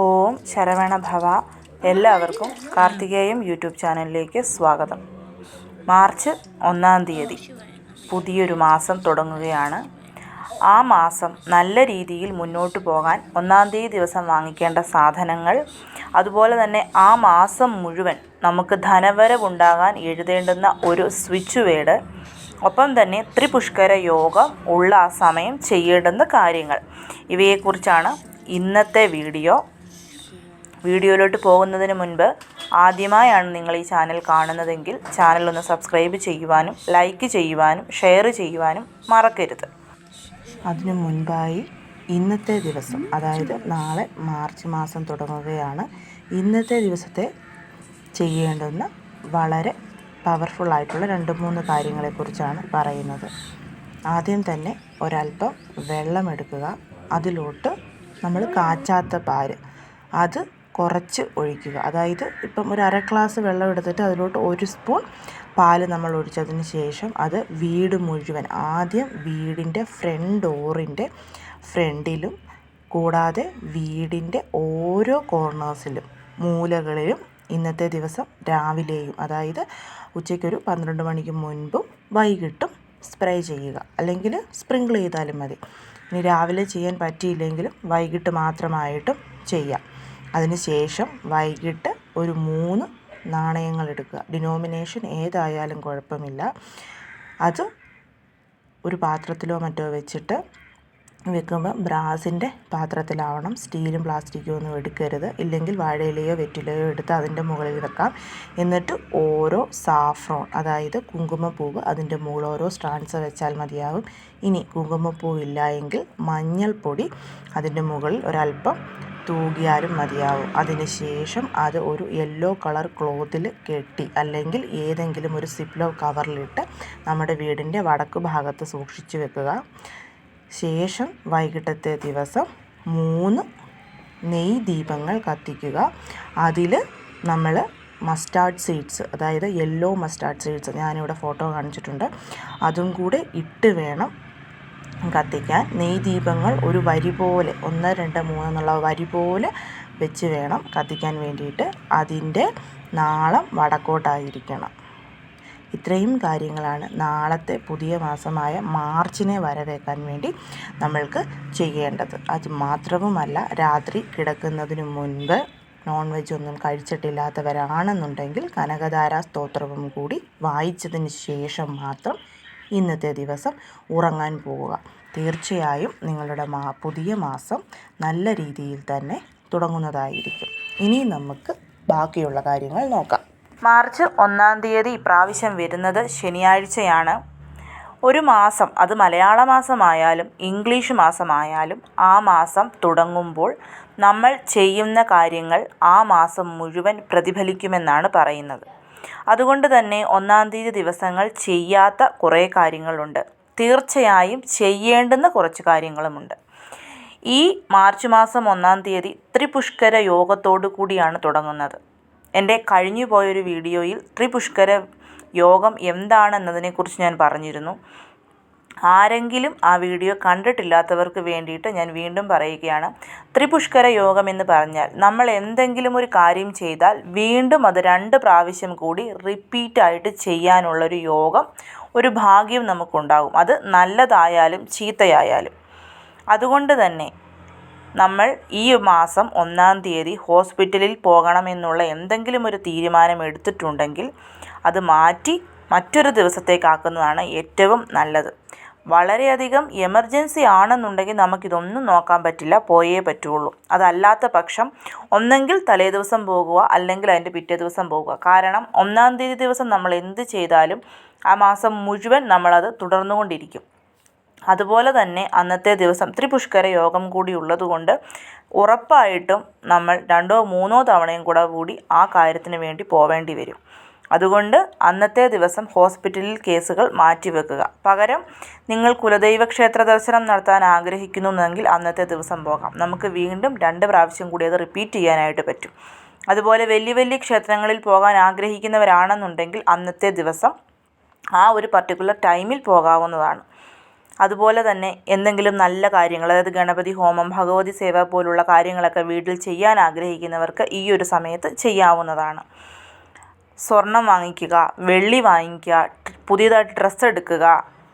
ഓം ശരവണ ഭവ. എല്ലാവർക്കും കാർത്തികേയം യൂട്യൂബ് ചാനലിലേക്ക് സ്വാഗതം. മാർച്ച് ഒന്നാം തീയതി പുതിയൊരു മാസം തുടങ്ങുകയാണ്. ആ മാസം നല്ല രീതിയിൽ മുന്നോട്ട് പോകാൻ ഒന്നാം തീയതി ദിവസം വാങ്ങിക്കേണ്ട സാധനങ്ങൾ അതുപോലെ തന്നെ ആ മാസം മുഴുവൻ നമുക്ക് ധനവരവുണ്ടാകാൻ എഴുതേണ്ടുന്ന ഒരു സ്വിച്ച് വേഡ് ഒപ്പം തന്നെ ത്രിപുഷ്കര യോഗം ഉള്ള ആ സമയം ചെയ്യേണ്ടുന്ന കാര്യങ്ങൾ. ഇവയെക്കുറിച്ചാണ് ഇന്നത്തെ വീഡിയോ. വീഡിയോയിലോട്ട് പോകുന്നതിന് മുൻപ് ആദ്യമായാണ് നിങ്ങൾ ഈ ചാനൽ കാണുന്നതെങ്കിൽ ചാനൽ ഒന്ന് സബ്സ്ക്രൈബ് ചെയ്യുവാനും ലൈക്ക് ചെയ്യുവാനും ഷെയർ ചെയ്യുവാനും മറക്കരുത്. അതിനു മുൻപായി ഇന്നത്തെ ദിവസം അതായത് നാളെ മാർച്ച് മാസം തുടങ്ങുകയാണ്. ഇന്നത്തെ ദിവസത്തെ ചെയ്യേണ്ടുന്ന വളരെ പവർഫുൾ ആയിട്ടുള്ള രണ്ട് മൂന്ന് കാര്യങ്ങളെക്കുറിച്ചാണ് പറയുന്നത്. ആദ്യം തന്നെ ഒരല്പം വെള്ളമെടുക്കുക അതിലോട്ട് നമ്മൾ കാച്ചാത്ത പാൽ. അത് കുറച്ച് ഒഴിക്കുക. അതായത് ഇപ്പം ഒരു അര ഗ്ലാസ് വെള്ളം എടുത്തിട്ട് അതിലോട്ട് ഒരു സ്പൂൺ പാൽ നമ്മൾ ഒഴിച്ചതിന് ശേഷം അത് വീട് മുഴുവൻ ആദ്യം വീടിന്റെ ഫ്രണ്ട് ഡോറിന്റെ ഫ്രണ്ടിലും കൂടാതെ വീടിന്റെ ഓരോ കോർണേഴ്സിലും മൂലകളിലും ഇന്നത്തെ ദിവസം രാവിലെയും അതായത് ഉച്ചയ്ക്കൊരു പന്ത്രണ്ട് മണിക്ക് മുൻപും വൈകിട്ടും സ്പ്രേ ചെയ്യുക. അല്ലെങ്കിൽ സ്പ്രിങ്കിൾ ചെയ്താലും മതി. ഇനി രാവിലെ ചെയ്യാൻ പറ്റിയില്ലെങ്കിലും വൈകിട്ട് മാത്രമായിട്ടും ചെയ്യാം. അതിന് ശേഷം വൈകിട്ട് ഒരു മൂന്ന് നാണയങ്ങൾ എടുക്കുക. ഡിനോമിനേഷൻ ഏതായാലും കുഴപ്പമില്ല. അത് ഒരു പാത്രത്തിലോ മറ്റോ വെച്ചിട്ട് വെക്കുമ്പോൾ ബ്രാസിന്റെ പാത്രത്തിലാവണം. സ്റ്റീലും പ്ലാസ്റ്റിക്കും ഒന്നും എടുക്കരുത്. ഇല്ലെങ്കിൽ വാഴയിലയോ വെറ്റിലയോ എടുത്ത് അതിന്റെ മുകളിൽ വെക്കാം. എന്നിട്ട് ഓരോ സാഫ്രോൺ അതായത് കുങ്കുമപ്പൂവ് അതിന്റെ മുകളിൽ ഓരോ സ്ട്രാൻസ് വെച്ചാൽ മതിയാകും ഇനി കുങ്കുമപ്പൂ ഇല്ല എങ്കിൽ മഞ്ഞൾപ്പൊടി അതിന്റെ മുകളിൽ ഒരല്പം തൂകിയാലും മതിയാവും. അതിന് ശേഷം അത് ഒരു യെല്ലോ കളർ ക്ലോത്തിൽ കെട്ടി അല്ലെങ്കിൽ ഏതെങ്കിലും ഒരു സിപ്ലോ കവറിലിട്ട് നമ്മുടെ വീടിന്റെ വടക്ക് ഭാഗത്ത് സൂക്ഷിച്ചു വെക്കുക. ശേഷം വൈകിട്ടത്തെ ദിവസം മൂന്ന് നെയ് ദീപങ്ങൾ കത്തിക്കുക. അതിൽ നമ്മൾ മസ്റ്റാർഡ് സീഡ്സ് അതായത് യെല്ലോ മസ്റ്റാർഡ് സീഡ്സ് ഞാനിവിടെ ഫോട്ടോ കാണിച്ചിട്ടുണ്ട്. അതും കൂടെ ഇട്ട് വേണം കത്തിക്കാൻ നെയ് ദീപങ്ങൾ ഒരു വരി പോലെ ഒന്ന് രണ്ട് മൂന്ന് എന്നുള്ള വരി പോലെ വെച്ച് വേണം കത്തിക്കാൻ വേണ്ടിയിട്ട്. അതിന്റെ നാളം വടക്കോട്ടായിരിക്കണം. ഇത്രയും കാര്യങ്ങളാണ് നാളത്തെ പുതിയ മാസമായ മാർച്ചിനെ വരവേക്കാൻ വേണ്ടി നമ്മൾക്ക് ചെയ്യേണ്ടത്. അത് മാത്രവുമല്ല രാത്രി കിടക്കുന്നതിന് മുൻപ് നോൺ വെജ് ഒന്നും കഴിച്ചിട്ടില്ലാത്തവരാണെന്നുണ്ടെങ്കിൽ കനകധാരാ സ്തോത്രവും കൂടി വായിച്ചതിന് ശേഷം മാത്രം ഇന്നത്തെ ദിവസം ഉറങ്ങാൻ പോവുക. തീർച്ചയായും നിങ്ങളുടെ മാ പുതിയ മാസം നല്ല രീതിയിൽ തന്നെ തുടങ്ങുന്നതായിരിക്കും. ഇനി നമുക്ക് ബാക്കിയുള്ള കാര്യങ്ങൾ നോക്കാം. മാർച്ച് ഒന്നാം തീയതി ഇപ്രാവശ്യം വരുന്നത് ശനിയാഴ്ചയാണ്. ഒരു മാസം അത് മലയാള മാസമായാലും ഇംഗ്ലീഷ് മാസമായാലും ആ മാസം തുടങ്ങുമ്പോൾ നമ്മൾ ചെയ്യുന്ന കാര്യങ്ങൾ ആ മാസം മുഴുവൻ പ്രതിഫലിക്കുമെന്നാണ് പറയുന്നത്. അതുകൊണ്ട് തന്നെ ഒന്നാം തീയതി ദിവസങ്ങൾ ചെയ്യാത്ത കുറേ കാര്യങ്ങളുണ്ട്. തീർച്ചയായും ചെയ്യേണ്ടുന്ന കുറച്ച് കാര്യങ്ങളുമുണ്ട്. ഈ മാർച്ച് മാസം ഒന്നാം തീയതി ത്രിപുഷ്കര യോഗത്തോടു കൂടിയാണ് തുടങ്ങുന്നത്. എന്റെ കഴിഞ്ഞു പോയൊരു വീഡിയോയിൽ ത്രിപുഷ്കര യോഗം എന്താണെന്നതിനെക്കുറിച്ച് ഞാൻ പറഞ്ഞിരുന്നു. ആരെങ്കിലും ആ വീഡിയോ കണ്ടിട്ടില്ലാത്തവർക്ക് വേണ്ടിയിട്ട് ഞാൻ വീണ്ടും പറയുകയാണ്. ത്രിപുഷ്കര യോഗം എന്ന് പറഞ്ഞാൽ നമ്മൾ എന്തെങ്കിലും ഒരു കാര്യം ചെയ്താൽ വീണ്ടും അത് രണ്ട് പ്രാവശ്യം കൂടി റിപ്പീറ്റായിട്ട് ചെയ്യാനുള്ളൊരു യോഗം ഒരു ഭാഗ്യം നമുക്കുണ്ടാകും. അത് നല്ലതായാലും ചീത്തയായാലും. അതുകൊണ്ട് തന്നെ നമ്മൾ ഈ മാസം ഒന്നാം തീയതി ഹോസ്പിറ്റലിൽ പോകണമെന്നുള്ള എന്തെങ്കിലും ഒരു തീരുമാനം എടുത്തിട്ടുണ്ടെങ്കിൽ അത് മാറ്റി മറ്റൊരു ദിവസത്തേക്കാക്കുന്നതാണ് ഏറ്റവും നല്ലത്. വളരെയധികം എമർജൻസി ആണെന്നുണ്ടെങ്കിൽ നമുക്കിതൊന്നും നോക്കാൻ പറ്റില്ല പോയേ പറ്റുള്ളൂ. അതല്ലാത്ത പക്ഷം ഒന്നെങ്കിൽ തലേ ദിവസം പോകുക അല്ലെങ്കിൽ അതിന്റെ പിറ്റേ ദിവസം പോകുക. കാരണം ഒന്നാം തീയതി ദിവസം നമ്മൾ എന്ത് ചെയ്താലും ആ മാസം മുഴുവൻ നമ്മളത് തുടർന്നുകൊണ്ടിരിക്കും. അതുപോലെ തന്നെ അന്നത്തെ ദിവസം ത്രിപുഷ്കര യോഗം കൂടി ഉള്ളതുകൊണ്ട് ഉറപ്പായിട്ടും നമ്മൾ രണ്ടോ മൂന്നോ തവണയും കൂടെ കൂടി ആ കാര്യത്തിന് വേണ്ടി പോവേണ്ടി വരും. അതുകൊണ്ട് അന്നത്തെ ദിവസം ഹോസ്പിറ്റലിൽ കേസുകൾ മാറ്റിവെക്കുക. പകരം നിങ്ങൾ കുലദൈവ ക്ഷേത്ര ദർശനം നടത്താൻ ആഗ്രഹിക്കുന്നുവെങ്കിൽ അന്നത്തെ ദിവസം പോകാം. നമുക്ക് വീണ്ടും രണ്ട് പ്രാവശ്യം കൂടി അത് റിപ്പീറ്റ് ചെയ്യാനായിട്ട് പറ്റും. അതുപോലെ വലിയ വലിയ ക്ഷേത്രങ്ങളിൽ പോകാൻ ആഗ്രഹിക്കുന്നവരാണെന്നുണ്ടെങ്കിൽ അന്നത്തെ ദിവസം ആ ഒരു പർട്ടിക്കുലർ ടൈമിൽ പോകാവുന്നതാണ്. അതുപോലെ തന്നെ എന്തെങ്കിലും നല്ല കാര്യങ്ങൾ അതായത് ഗണപതി ഹോമം ഭഗവതി സേവ പോലുള്ള കാര്യങ്ങളൊക്കെ വീട്ടിൽ ചെയ്യാൻ ആഗ്രഹിക്കുന്നവർക്ക് ഈ ഒരു സമയത്ത് ചെയ്യാവുന്നതാണ്. സ്വർണം വാങ്ങിക്കുക വെള്ളി വാങ്ങിക്കുക പുതിയതായിട്ട് ഡ്രസ്സ് എടുക്കുക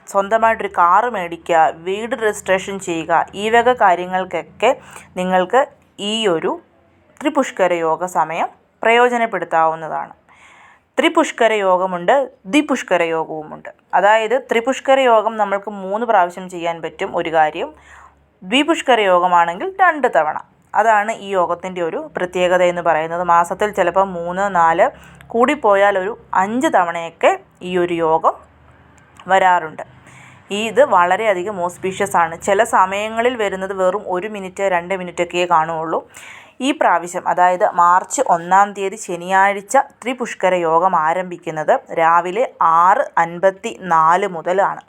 സ്വന്തമായിട്ടൊരു കാറ് മേടിക്കുക വീട് രജിസ്ട്രേഷൻ ചെയ്യുക ഈ വക കാര്യങ്ങൾക്കൊക്കെ നിങ്ങൾക്ക് ഈ ഒരു ത്രിപുഷ്കര യോഗ സമയം പ്രയോജനപ്പെടുത്താവുന്നതാണ്. ത്രിപുഷ്കര യോഗമുണ്ട് ദ്വിപുഷ്കര യോഗവുമുണ്ട്. അതായത് ത്രിപുഷ്കര യോഗം നമ്മൾക്ക് മൂന്ന് പ്രാവശ്യം ചെയ്യാൻ പറ്റും ഒരു കാര്യം ദ്വിപുഷ്കര യോഗമാണെങ്കിൽ രണ്ട് തവണ. അതാണ് ഈ യോഗത്തിന്റെ ഒരു പ്രത്യേകത എന്ന് പറയുന്നത്. മാസത്തിൽ ചിലപ്പോൾ മൂന്ന് നാല് കൂടിപ്പോയാൽ ഒരു അഞ്ച് തവണയൊക്കെ ഈ ഒരു യോഗം വരാറുണ്ട്. ഈ ഇത് വളരെയധികം ഓസ്പീഷ്യസ് ആണ്. ചില സമയങ്ങളിൽ വരുന്നത് വെറും ഒരു മിനിറ്റ് രണ്ട് മിനിറ്റൊക്കെയേ കാണുകയുള്ളൂ. ഈ പ്രാവശ്യം അതായത് മാർച്ച് ഒന്നാം തീയതി ശനിയാഴ്ച ത്രിപുഷ്കര യോഗം ആരംഭിക്കുന്നത് രാവിലെ ആറ് അൻപത്തി നാല് മുതലാണ്.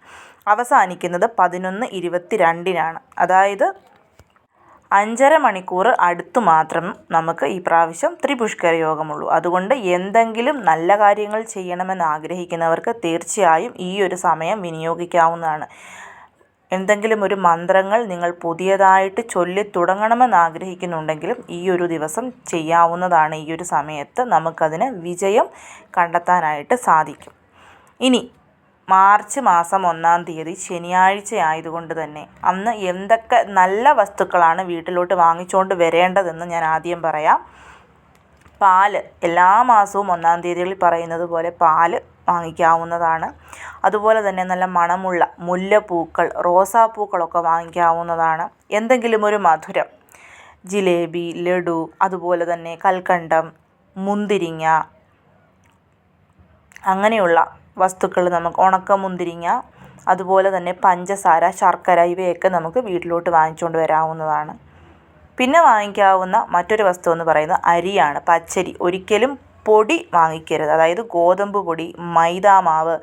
അവസാനിക്കുന്നത് പതിനൊന്ന് ഇരുപത്തി രണ്ടിനാണ്. അതായത് അഞ്ചര മണിക്കൂർ അടുത്ത് മാത്രം നമുക്ക് ഈ പ്രാവശ്യം ത്രിപുഷ്കര യോഗമുള്ളൂ. അതുകൊണ്ട് എന്തെങ്കിലും നല്ല കാര്യങ്ങൾ ചെയ്യണമെന്ന് ആഗ്രഹിക്കുന്നവർക്ക് തീർച്ചയായും ഈ ഒരു സമയം വിനിയോഗിക്കാവുന്നതാണ്. എന്തെങ്കിലും ഒരു മന്ത്രങ്ങൾ നിങ്ങൾ പുതിയതായിട്ട് ചൊല്ലി തുടങ്ങണമെന്ന് ആഗ്രഹിക്കുന്നുണ്ടെങ്കിലും ഈ ഒരു ദിവസം ചെയ്യാവുന്നതാണ് ഈ ഒരു സമയത്ത് നമുക്കതിന് വിജയം കണ്ടെത്താനായിട്ട് സാധിക്കും. ഇനി മാർച്ച് മാസം ഒന്നാം തീയതി ശനിയാഴ്ച ആയതുകൊണ്ട് തന്നെ അന്ന് എന്തൊക്കെ നല്ല വസ്തുക്കളാണ് വീട്ടിലോട്ട് വാങ്ങിച്ചുകൊണ്ട് വരേണ്ടതെന്ന് ഞാൻ ആദ്യം പറയാം. പാൽ. എല്ലാ മാസവും ഒന്നാം തീയതികളിൽ പറയുന്നത് പോലെ പാൽ വാങ്ങിക്കാവുന്നതാണ്. അതുപോലെ തന്നെ നല്ല മണമുള്ള മുല്ലപ്പൂക്കൾ റോസാപ്പൂക്കളൊക്കെ വാങ്ങിക്കാവുന്നതാണ്. എന്തെങ്കിലും ഒരു മധുരം. ജിലേബി ലഡു അതുപോലെ തന്നെ കൽക്കണ്ടം മുന്തിരിങ്ങ അങ്ങനെയുള്ള വസ്തുക്കൾ നമുക്ക് ഉണക്ക മുന്തിരിങ്ങ അതുപോലെ തന്നെ പഞ്ചസാര ശർക്കര ഇവയൊക്കെ നമുക്ക് വീട്ടിലോട്ട് വാങ്ങിച്ചുകൊണ്ട് വരാവുന്നതാണ്. പിന്നെ വാങ്ങിക്കാവുന്ന മറ്റൊരു വസ്തു എന്ന് പറയുന്നത് അരിയാണ്. പച്ചരി. ഒരിക്കലും പൊടി വാങ്ങിക്കരുത്. അതായത് ഗോതമ്പ് പൊടി മൈദാ മാവ്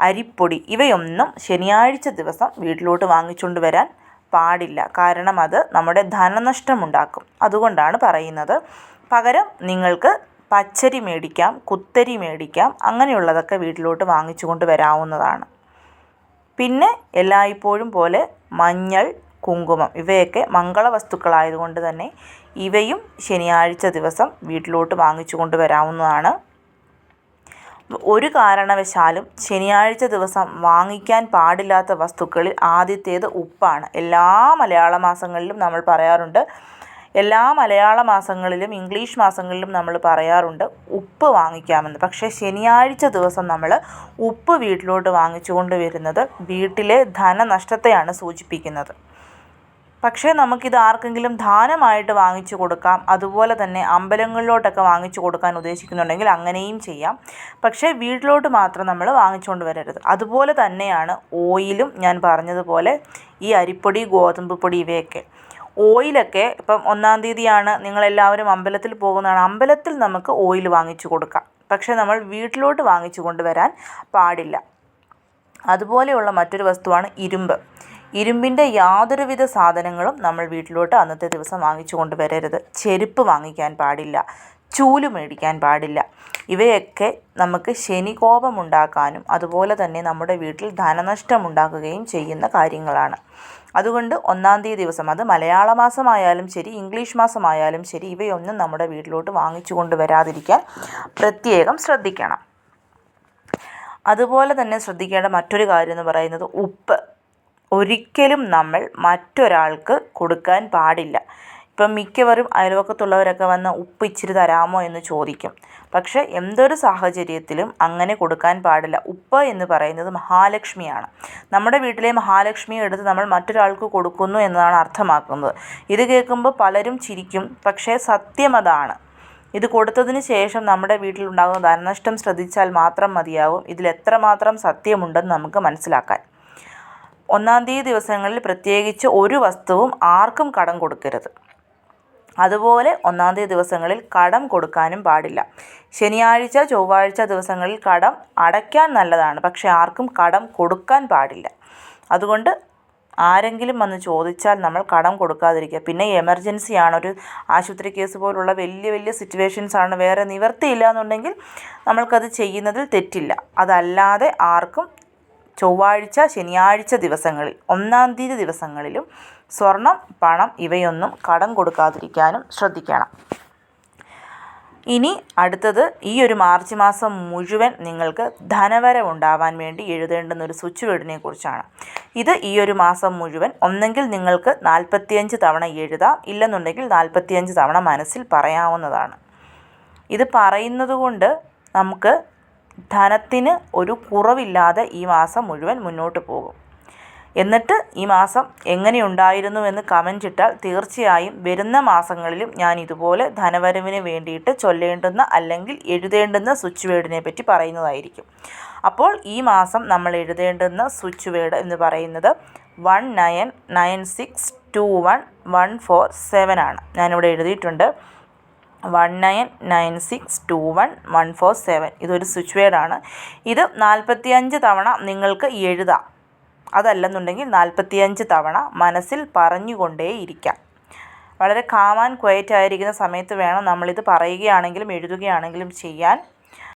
അരിപ്പൊടി ഇവയൊന്നും ശനിയാഴ്ച ദിവസം വീട്ടിലോട്ട് വാങ്ങിച്ചുകൊണ്ട് വരാൻ പാടില്ല. കാരണം അത് നമ്മുടെ ധനനഷ്ടമുണ്ടാക്കും. അതുകൊണ്ടാണ് പറയുന്നത്. പകരം നിങ്ങൾക്ക് പച്ചരി മേടിക്കാം കുത്തരി മേടിക്കാം അങ്ങനെയുള്ളതൊക്കെ വീട്ടിലോട്ട് വാങ്ങിച്ചു കൊണ്ട് വരാവുന്നതാണ്. പിന്നെ എല്ലായ്പ്പോഴും പോലെ മഞ്ഞൾ കുങ്കുമം ഇവയൊക്കെ മംഗള വസ്തുക്കളായതുകൊണ്ട് തന്നെ ഇവയും ശനിയാഴ്ച ദിവസം വീട്ടിലോട്ട് വാങ്ങിച്ചു കൊണ്ട് വരാവുന്നതാണ്. ഒരു കാരണവശാലും ശനിയാഴ്ച ദിവസം വാങ്ങിക്കാൻ പാടില്ലാത്ത വസ്തുക്കളിൽ ആദ്യത്തേത് ഉപ്പാണ്. എല്ലാ മലയാള മാസങ്ങളിലും നമ്മൾ പറയാറുണ്ട് എല്ലാ മലയാള മാസങ്ങളിലും ഇംഗ്ലീഷ് മാസങ്ങളിലും നമ്മൾ പറയാറുണ്ട് ഉപ്പ് വാങ്ങിക്കാമെന്ന്. പക്ഷേ ശനിയാഴ്ച ദിവസം നമ്മൾ ഉപ്പ് വീട്ടിലോട്ട് വാങ്ങിച്ചു വരുന്നത് വീട്ടിലെ ധനനഷ്ടത്തെയാണ് സൂചിപ്പിക്കുന്നത്. പക്ഷേ നമുക്കിത് ആർക്കെങ്കിലും ദാനമായിട്ട് വാങ്ങിച്ചു കൊടുക്കാം അതുപോലെ തന്നെ അമ്പലങ്ങളിലോട്ടൊക്കെ വാങ്ങിച്ചു കൊടുക്കാൻ ഉദ്ദേശിക്കുന്നുണ്ടെങ്കിൽ അങ്ങനെയും ചെയ്യാം. പക്ഷേ വീട്ടിലോട്ട് മാത്രം നമ്മൾ വാങ്ങിച്ചുകൊണ്ട് വരരുത്. അതുപോലെ തന്നെയാണ് ഓയിലും ഞാൻ പറഞ്ഞതുപോലെ ഈ അരിപ്പൊടി ഗോതമ്പ് പൊടി ഇവയൊക്കെ. ഓയിലൊക്കെ ഇപ്പം ഒന്നാം തീയതിയാണ് നിങ്ങളെല്ലാവരും അമ്പലത്തിൽ പോകുന്നതാണ്. അമ്പലത്തിൽ നമുക്ക് ഓയിൽ വാങ്ങിച്ചു കൊടുക്കാം. പക്ഷേ നമ്മൾ വീട്ടിലോട്ട് വാങ്ങിച്ചു കൊണ്ടുവരാൻ പാടില്ല. അതുപോലെയുള്ള മറ്റൊരു വസ്തുവാണ് ഇരുമ്പ്. ഇരുമ്പിന്റെ യാതൊരുവിധ സാധനങ്ങളും നമ്മൾ വീട്ടിലോട്ട് അന്നത്തെ ദിവസം വാങ്ങിച്ചു കൊണ്ടുവരരുത്. ചെരുപ്പ് വാങ്ങിക്കാൻ പാടില്ല. ചൂൽ മേടിക്കാൻ പാടില്ല. ഇവയൊക്കെ നമുക്ക് ശനി കോപമുണ്ടാക്കാനും അതുപോലെ തന്നെ നമ്മുടെ വീട്ടിൽ ധനനഷ്ടം ധനനഷ്ടമുണ്ടാക്കുകയും ചെയ്യുന്ന കാര്യങ്ങളാണ്. അതുകൊണ്ട് ഒന്നാം തീയതി ദിവസം അത് മലയാള മാസമായാലും ശരി ഇംഗ്ലീഷ് മാസമായാലും ശരി ഇവയൊന്നും നമ്മുടെ വീട്ടിലോട്ട് വാങ്ങിച്ചു കൊണ്ടുവരാതിരിക്കാൻ പ്രത്യേകം ശ്രദ്ധിക്കണം. അതുപോലെ തന്നെ ശ്രദ്ധിക്കേണ്ട മറ്റൊരു കാര്യം എന്ന് പറയുന്നത് ഉപ്പ്. ഒരിക്കലും നമ്മൾ മറ്റൊരാൾക്ക് കൊടുക്കാൻ പാടില്ല. ഇപ്പം മിക്കവരും അയൽവക്കത്തുള്ളവരൊക്കെ വന്ന് ഉപ്പ് ഇച്ചിരി തരാമോ എന്ന് ചോദിക്കും. പക്ഷേ എന്തൊരു സാഹചര്യത്തിലും അങ്ങനെ കൊടുക്കാൻ പാടില്ല. ഉപ്പ് എന്ന് പറയുന്നത് മഹാലക്ഷ്മിയാണ്. നമ്മുടെ വീട്ടിലെ മഹാലക്ഷ്മിയെ എടുത്ത് നമ്മൾ മറ്റൊരാൾക്ക് കൊടുക്കുന്നു എന്നതാണ് അർത്ഥമാക്കുന്നത്. ഇത് കേൾക്കുമ്പോൾ പലരും ചിരിക്കും. പക്ഷേ സത്യം അതാണ്. ഇത് കൊടുത്തതിന് ശേഷം നമ്മുടെ വീട്ടിലുണ്ടാകുന്ന ധനനഷ്ടം ശ്രദ്ധിച്ചാൽ മാത്രം മതിയാവും ഇതിൽ എത്രമാത്രം സത്യമുണ്ടെന്ന് നമുക്ക് മനസ്സിലാക്കാൻ. ഒന്നാം തീയതി ദിവസങ്ങളിൽ പ്രത്യേകിച്ച് ഒരു വസ്തുവും ആർക്കും കടം കൊടുക്കരുത്. അതുപോലെ ഒന്നാം തീയതി ദിവസങ്ങളിൽ കടം കൊടുക്കാനും പാടില്ല. ശനിയാഴ്ച ചൊവ്വാഴ്ച ദിവസങ്ങളിൽ കടം അടയ്ക്കാൻ നല്ലതാണ്. പക്ഷേ ആർക്കും കടം കൊടുക്കാൻ പാടില്ല. അതുകൊണ്ട് ആരെങ്കിലും വന്ന് ചോദിച്ചാൽ നമ്മൾ കടം കൊടുക്കാതിരിക്കുക. പിന്നെ എമർജൻസി എമർജൻസിയാണ് ഒരു ആശുപത്രി കേസ് പോലുള്ള വലിയ വലിയ സിറ്റുവേഷൻസ് ആണ്. വേറെ നിവർത്തിയില്ല എന്നുണ്ടെങ്കിൽ നമ്മൾക്കത് ചെയ്യുന്നതിൽ തെറ്റില്ല. അതല്ലാതെ ആർക്കും ചൊവ്വാഴ്ച ശനിയാഴ്ച ദിവസങ്ങളിൽ ഒന്നാം തീയതി ദിവസങ്ങളിലും സ്വർണം പണം ഇവയൊന്നും കടം കൊടുക്കാതിരിക്കാനും ശ്രദ്ധിക്കണം. ഇനി അടുത്തത് ഈ ഒരു മാർച്ച് മാസം മുഴുവൻ നിങ്ങൾക്ക് ധനവരവുണ്ടാവാൻ വേണ്ടി എഴുതേണ്ടുന്ന ഒരു സ്വിച്ച് വേർഡിനെ കുറിച്ചാണ് ഇത് ഈ ഒരു മാസം മുഴുവൻ ഒന്നെങ്കിൽ നിങ്ങൾക്ക് നാൽപ്പത്തിയഞ്ച് തവണ എഴുതാം ഇല്ലെന്നുണ്ടെങ്കിൽ നാൽപ്പത്തിയഞ്ച് തവണ മനസ്സിൽ പറയാവുന്നതാണ്. ഇത് പറയുന്നത് കൊണ്ട് നമുക്ക് ധനത്തിന് ഒരു കുറവില്ലാതെ ഈ മാസം മുഴുവൻ മുന്നോട്ട് പോകും. എന്നിട്ട് ഈ മാസം എങ്ങനെയുണ്ടായിരുന്നു എന്ന് കമന്റ് ഇട്ടാൽ തീർച്ചയായും വരുന്ന മാസങ്ങളിലും ഞാൻ ഇതുപോലെ ധനവരവിന് വേണ്ടിയിട്ട് ചൊല്ലേണ്ടുന്ന അല്ലെങ്കിൽ എഴുതേണ്ടുന്ന സ്വിച്ച് വേർഡിനെ പറ്റി പറയുന്നതായിരിക്കും. അപ്പോൾ ഈ മാസം നമ്മൾ എഴുതേണ്ടുന്ന സ്വിച്ച് വേർഡ് എന്ന് പറയുന്നത് one nine nine six two one one four seven ആണ്. ഞാനിവിടെ എഴുതിയിട്ടുണ്ട് one nine nine six two one one four seven. ഇതൊരു സ്വിച്ച് വേർഡാണ് ഇത് നാൽപ്പത്തിയഞ്ച് തവണ നിങ്ങൾക്ക് എഴുതാം. അതല്ലെന്നുണ്ടെങ്കിൽ നാൽപ്പത്തിയഞ്ച് തവണ മനസ്സിൽ പറഞ്ഞുകൊണ്ടേയിരിക്കാം. വളരെ കാമാൻ ആൻഡ് ക്വയറ്റ് ആയിരിക്കുന്ന സമയത്ത് വേണം നമ്മളിത് പറയുകയാണെങ്കിലും എഴുതുകയാണെങ്കിലും ചെയ്യാൻ